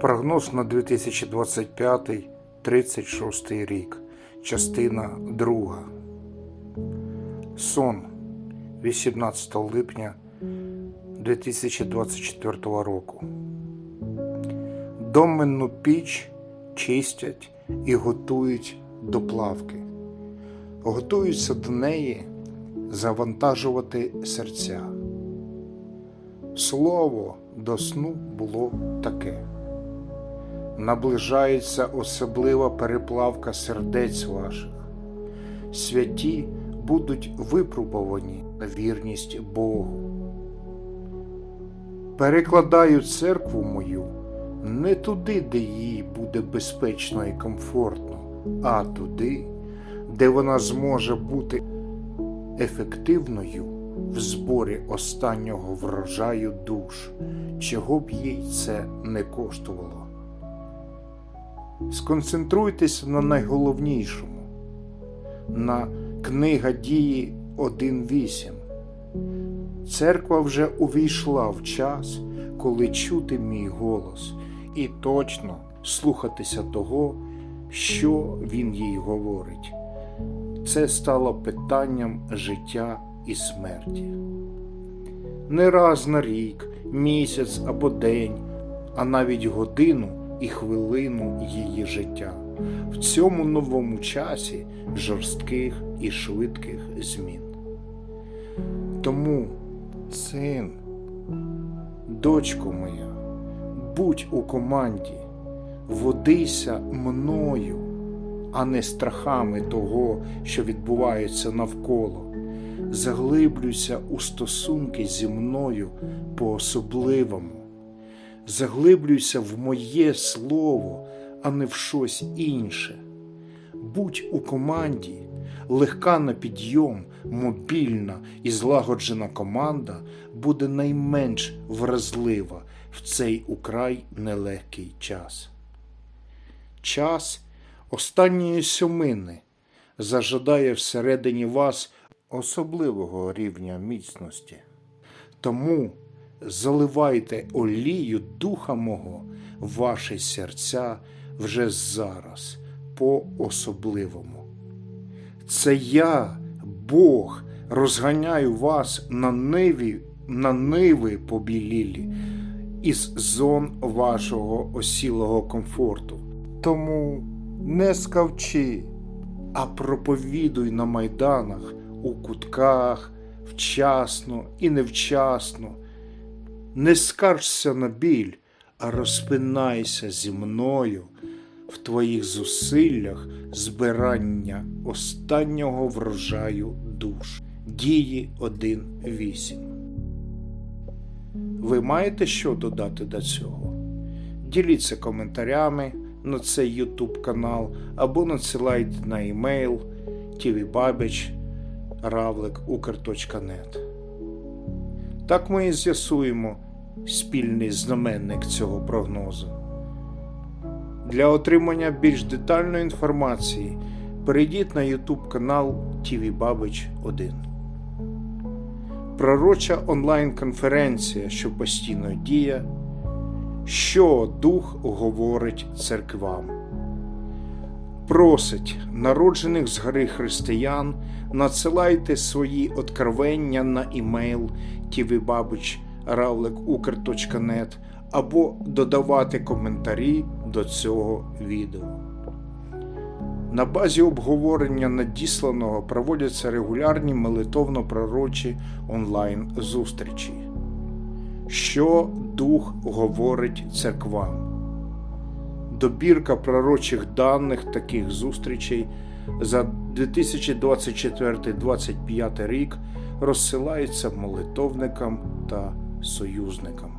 Прогноз на 2025-36 рік. Частина 2. Сон 18 липня 2024 року. Доменну піч чистять і готують до плавки. Готуються до неї завантажувати серця. Слово до сну було таке. Наближається особлива переплавка сердець ваших. Святі будуть випробувані на вірність Богу. Перекладаю церкву мою не туди, де їй буде безпечно і комфортно, а туди, де вона зможе бути ефективною в зборі останнього врожаю душ, чого б їй це не коштувало. Сконцентруйтеся на найголовнішому, на книга дії 1.8. Церква вже увійшла в час, коли чути мій голос, і точно слухатися того, що він їй говорить. Це стало питанням життя і смерті. Не раз на рік, місяць або день, а навіть годину і хвилину її життя в цьому новому часі жорстких і швидких змін. Тому, син, дочко моя, будь у команді, водися мною, а не страхами того, що відбувається навколо. Заглиблюйся у стосунки зі мною по-особливому. Заглиблюйся в моє слово, а не в щось інше. Будь у команді, легка на підйом, мобільна і злагоджена команда буде найменш вразлива в цей украй нелегкий час. Час останньої сьомини зажадає всередині вас особливого рівня міцності. Тому заливайте олію духа мого ваші серця вже зараз, по-особливому. Це я, Бог, розганяю вас на ниві, на ниви побілілі із зон вашого осілого комфорту. Тому не скавчи, а проповідуй на майданах, у кутках, вчасно і невчасно. Не скаржся на біль, а розпинайся зі мною в твоїх зусиллях збирання останнього врожаю душ. Дії 1.8. Ви маєте що додати до цього? Діліться коментарями на цей YouTube канал або надсилайте на емейл tvbabic ravlik.ukr.net. Так ми і з'ясуємо спільний знаменник цього прогнозу. Для отримання більш детальної інформації перейдіть на YouTube канал tvbabic 1. Пророча онлайн-конференція, що постійно діє, що Дух говорить церквам. Просить народжених згори християн надсилайте свої откровення на імейл tvbabic.ravlik.ukr.net або додавати коментарі до цього відео. На базі обговорення надісланого проводяться регулярні молитовно-пророчі онлайн-зустрічі. Що Дух говорить церквам? Добірка пророчих даних таких зустрічей за 2024-2025 рік розсилається молитовникам та союзникам.